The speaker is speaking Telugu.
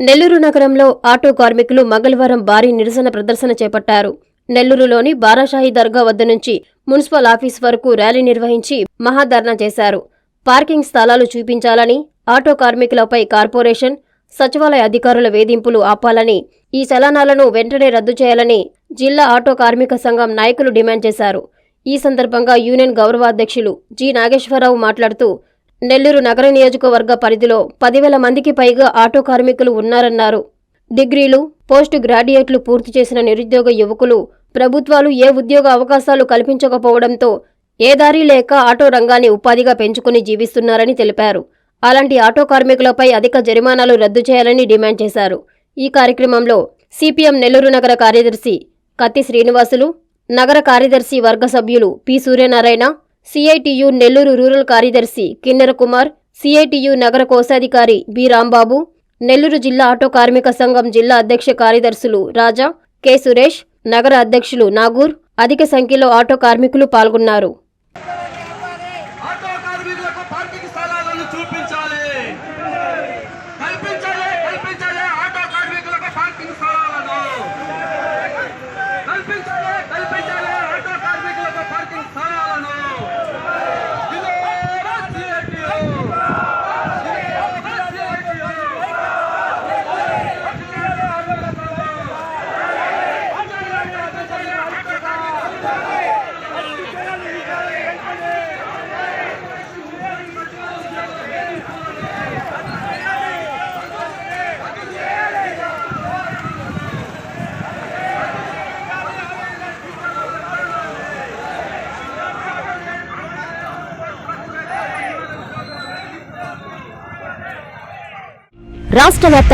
నెల్లూరు నగరంలో ఆటో కార్మికులు మంగళవారం భారీ నిరసన ప్రదర్శన చేపట్టారు. నెల్లూరులోని బారాషాహి దర్గా వద్ద నుంచి మున్సిపల్ ఆఫీస్ వరకు ర్యాలీ నిర్వహించి మహాధర్నా చేశారు. పార్కింగ్ స్థలాలు చూపించాలని ఆటో కార్మికులపై కార్పొరేషన్ సచివాలయ అధికారుల వేధింపులు ఆపాలని ఈ చలనాలను వెంటనే రద్దు చేయాలని జిల్లా ఆటో కార్మిక సంఘం నాయకులు డిమాండ్ చేశారు. ఈ సందర్భంగా యూనియన్ గౌరవాధ్యక్షులు జి నాగేశ్వరరావు మాట్లాడుతూ నెల్లూరు నగర నియోజకవర్గ పరిధిలో పదివేల మందికి పైగా ఆటో కార్మికులు ఉన్నారన్నారు. డిగ్రీలు పోస్ట్ గ్రాడ్యుయేట్లు పూర్తి చేసిన నిరుద్యోగ యువకులు ప్రభుత్వాలు ఏ ఉద్యోగ అవకాశాలు కల్పించకపోవడంతో ఏ దారి లేక ఆటో రంగాన్ని ఉపాధిగా పెంచుకుని జీవిస్తున్నారని తెలిపారు. అలాంటి ఆటో కార్మికులపై అధిక జరిమానాలు రద్దు చేయాలని డిమాండ్ చేశారు. ఈ కార్యక్రమంలో సిపిఎం నెల్లూరు నగర కార్యదర్శి కత్తి శ్రీనివాసులు నగర కార్యదర్శి వర్గ సభ్యులు P Suryanarayana CITU Nellore rural కార్యదర్శి కిన్నెర కుమార్ సిఐటియు నగర కోశాధికారి బి. రాంబాబు నెల్లూరు జిల్లా ఆటో కార్మిక సంఘం జిల్లా అధ్యక్ష కార్యదర్శులు రాజా కె. సురేష్ నగర అధ్యక్షులు నాగూర్ అధిక సంఖ్యలో ఆటో కార్మికులు పాల్గొన్నారు. రాష్ట్ర వ్యాప్త